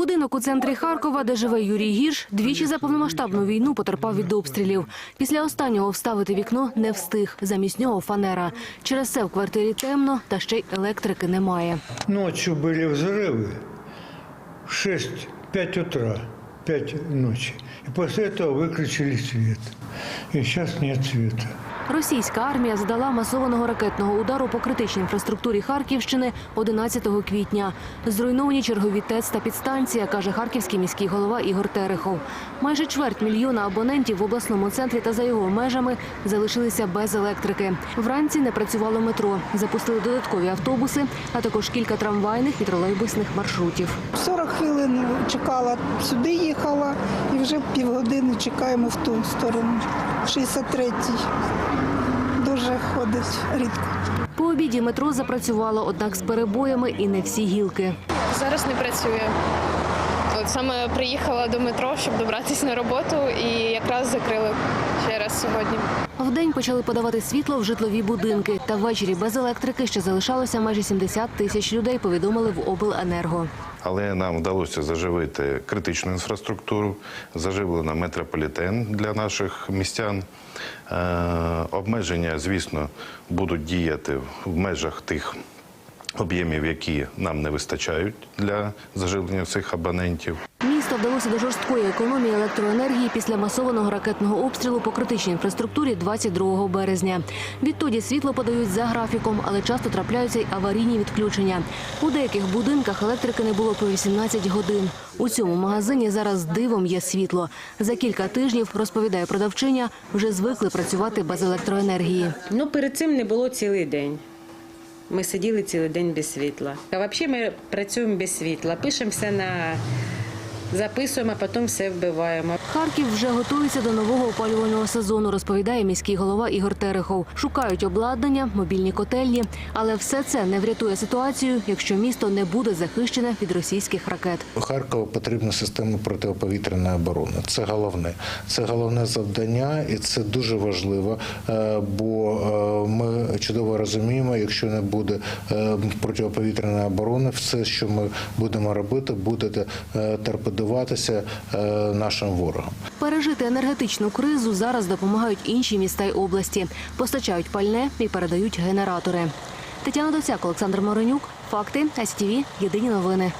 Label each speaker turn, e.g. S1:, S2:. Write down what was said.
S1: Будинок у центрі Харкова, де живе Юрій Гірш, двічі за повномасштабну війну потерпав від обстрілів. Після останнього вставити вікно не встиг. Замість нього фанера. Через це в квартирі темно, та ще й електрики немає.
S2: Ночью были взрывы в 6-5 утра, 5 ночи. И после этого выключили свет. И сейчас нет света.
S1: Російська армія задала масованого ракетного удару по критичній інфраструктурі Харківщини 11 квітня. Зруйновані чергові ТЕЦ та підстанція, каже харківський міський голова Ігор Терехов. Майже чверть мільйона абонентів в обласному центрі та за його межами залишилися без електрики. Вранці не працювало метро. Запустили додаткові автобуси, а також кілька трамвайних і тролейбусних маршрутів.
S3: 40 хвилин чекала, сюди їхала вже півгодини чекаємо в ту сторону. 63-й. Дуже ходить рідко.
S1: По обіді метро запрацювало, однак з перебоями і не всі гілки.
S4: Зараз не працює. От саме приїхала до метро, щоб добратися на роботу, і якраз закрили ще раз сьогодні.
S1: Вдень почали подавати світло в житлові будинки. Та ввечері без електрики ще залишалося майже 70 тисяч людей, повідомили в обленерго.
S5: Але нам вдалося заживити критичну інфраструктуру, заживлено метрополітен для наших містян. Е, обмеження, звісно, будуть діяти в межах тих об'ємів, які нам не вистачають для заживлення цих абонентів.
S1: Місто вдалося до жорсткої економії електроенергії після масованого ракетного обстрілу по критичній інфраструктурі 22 березня. Відтоді світло подають за графіком, але часто трапляються й аварійні відключення. У деяких будинках електрики не було по 18 годин. У цьому магазині зараз дивом є світло. За кілька тижнів, розповідає продавчиня, вже звикли працювати без електроенергії.
S6: Ну, перед цим не було цілий день. Ми сиділи цілий день без світла. А взагалі ми працюємо без світла. Пишемося на записуємо, а потім все вбиваємо.
S1: Харків вже готується до нового опалювального сезону, розповідає міський голова Ігор Терехов. Шукають обладнання, мобільні котельні, але все це не врятує ситуацію, якщо місто не буде захищене від російських ракет.
S7: Харкову потрібна система протиповітряної оборони. Це головне. Це головне завдання, і це дуже важливо, е, бо е, ми чудово розуміємо, якщо не буде е, протиповітряної оборони, все, що ми будемо робити, буде е, торпедуватися е, нашим ворогом.
S1: Пережити енергетичну кризу зараз допомагають інші міста й області, постачають пальне і передають генератори. Тетяна Доцяк, Олександр Моренюк. Факти СТВ. Єдині новини.